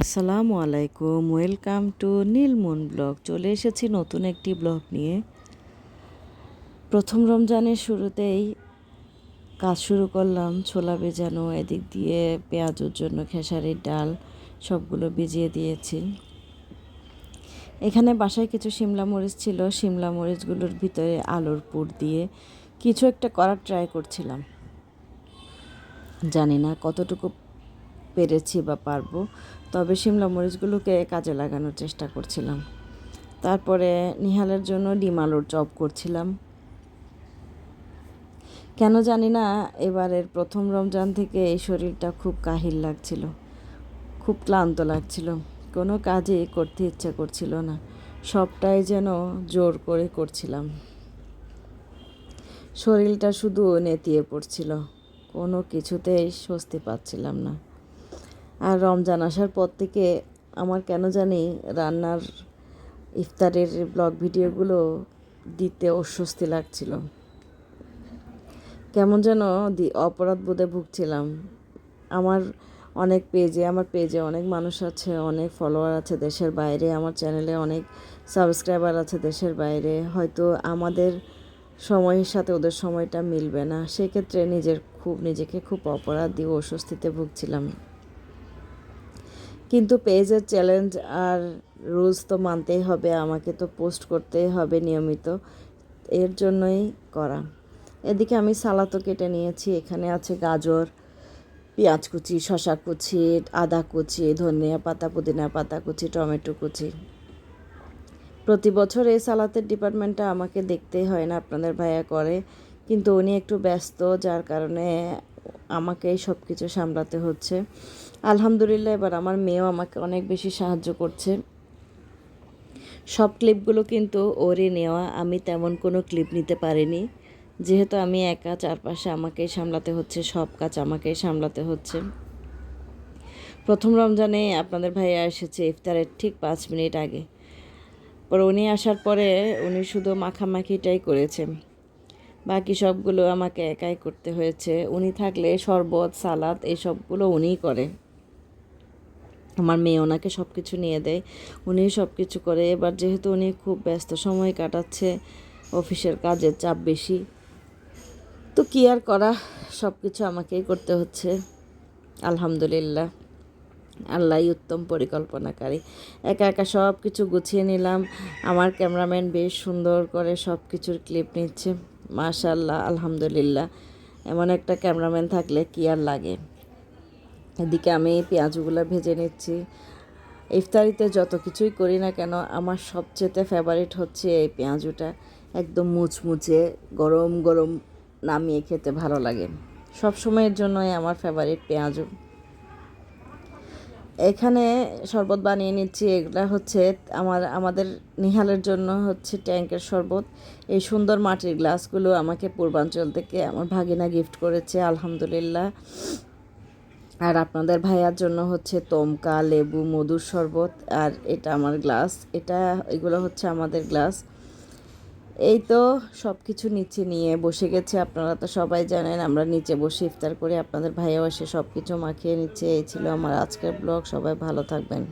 আসসালামু আলাইকুম, welcome to Nilmon blog. চলে এসেছি নতুন একটি ব্লগ নিয়ে। প্রথম রমজানের শুরুতেই কাজ শুরু করলাম, ছোলা ভেজানো, এদিক দিয়ে পেঁয়াজের জন্য খেসারির ডাল, সবগুলো ভিজিয়ে দিয়েছি। এখানে বাসায় কিছু শিমলা মরিচ ছিল, শিমলা মরিচগুলোর ভিতরে আলুর পুর দিয়ে কিছু একটা করার ট্রাই করছিলাম। জানি না কতটুকু পেরেছি বা পারব। তবে শিমলা মরিচগুলোকে কাজে লাগানোর চেষ্টা করছিলাম। তারপরে নিহালের জন্য ডিম আলুর চপ করছিলাম। কেন জানি না, এবারের প্রথম রমজান থেকে এই শরীরটা খুব কাহিল লাগছিল। খুব ক্লান্ত লাগছিল। কোনো কাজই করতে ইচ্ছে করছিল না। সবটাই যেন জোর করে করছিলাম। শরীরটা শুধু নেতিয়ে পড়ছিল। কোনো কিছুতেই স্বস্তি পাচ্ছিলাম না। আর রমজান আসার পর থেকে আমার কেন জানি রান্নার ইফতারের ব্লগ ভিডিওগুলো দিতে অস্বস্তি লাগছিল। কেমন যেন দি অপরাধ বোধে ভুগছিলাম। আমার অনেক পেজে আমার পেজে অনেক মানুষ আছে, অনেক ফলোয়ার আছে দেশের বাইরে, আমার চ্যানেলে অনেক সাবস্ক্রাইবার আছে দেশের বাইরে। হয়তো আমাদের সময়ের সাথে ওদের সময়টা মিলবে না। সেক্ষেত্রে নিজের খুব, নিজেকে খুব অপরাধ দিয়ে অস্বস্তিতে ভুগছিলাম। কিন্তু পেজের চ্যালেঞ্জ আর রুলস তো মানতেই হবে, আমাকে তো পোস্ট করতেই হবে নিয়মিত। এর জন্যই করা। এদিকে আমি সালাতো কেটে নিয়েছি, এখানে আছে গাজর, পেঁয়াজ কুচি শশা কুচি, আদা কুচি, ধনিয়া পাতা, পুদিনা পাতা কুচি, টমেটো কুচি। প্রতি বছর এই সালাতের ডিপার্টমেন্টটা আমাকে দেখতেই হয় না, আপনাদের ভাইয়া করে, কিন্তু উনি একটু ব্যস্ত, যার কারণে আমাকে সব কিছু সামলাতে হচ্ছে। আলহামদুলিল্লাহ, এবার আমার মেয়েও আমাকে অনেক বেশি সাহায্য করছে। সব ক্লিপগুলো কিন্তু ওরে নেওয়া, আমি তেমন কোনো ক্লিপ নিতে পারিনি। যেহেতু আমি একা, চারপাশে আমাকেই সামলাতে হচ্ছে, সব কাজ আমাকেই সামলাতে হচ্ছে। প্রথম রমজানে আপনাদের ভাইয়া এসেছে ইফতারের ঠিক পাঁচ মিনিট আগে। পরে উনি আসার পরে উনি শুধু মাখামাখিটাই করেছে বাকি সবগুলো আমাকে একাই করতে হয়েছে। উনি থাকলে শরবত, সালাদ, এসবগুলো উনিই করে আমার মেয়ে ওনাকে সব কিছু নিয়ে দেয় উনি সব কিছু করে, এবার যেহেতু উনি খুব ব্যস্ত সময় কাটাচ্ছে, অফিসের কাজের চাপ বেশি, তো কী আর করা সব কিছু আমাকেই করতে হচ্ছে, আলহামদুলিল্লাহ। আল্লাহই উত্তম পরিকল্পনাকারী। একা একা সব কিছু গুছিয়ে নিলাম, আমার ক্যামেরাম্যান বেশ সুন্দর করে সব কিছুর ক্লিপ নিচ্ছে মাশাল্লাহ আলহামদুলিল্লাহ। এমন একটা ক্যামেরাম্যান থাকলে কী আর লাগে? এদিকে আমি পেঁয়াজগুলো ভেজে নিচ্ছি। ইফতারিতে যত কিছুই করি না কেন, আমার সবচেয়ে ফেভারিট হচ্ছে এই পেঁয়াজুটা। একদম মুচমুচে, গরম গরম নামিয়ে খেতে ভালো লাগে। সব সময়ের জন্যই আমার ফেভারিট পেঁয়াজু। এখানে শরবত বানিয়ে নিচ্ছি, এগুলা হচ্ছে আমার, আমাদের নিহালের জন্য হচ্ছে ট্যাঙ্কের শরবত। এই সুন্দর মাটির গ্লাসগুলো আমাকে পূর্বাঞ্চল থেকে আমার ভাগিনা গিফট করেছে, আলহামদুলিল্লাহ। আর আপনাদের ভাইয়ার জন্য হচ্ছে তমকা, লেবু, মধুর শরবত আর এটা আমার গ্লাস। এটা, এগুলো হচ্ছে আমাদের গ্লাস। এই তো সব কিছু নিচে নিয়ে বসে গেছে, আপনারা তো সবাই জানেন। আমরা নিচে বসে ইফতার করে, আপনাদের ভাইয়াও এসে সব কিছু মাখিয়ে নিচ্ছে। এই ছিল আমার আজকের ব্লগ, সবাই ভালো থাকবেন।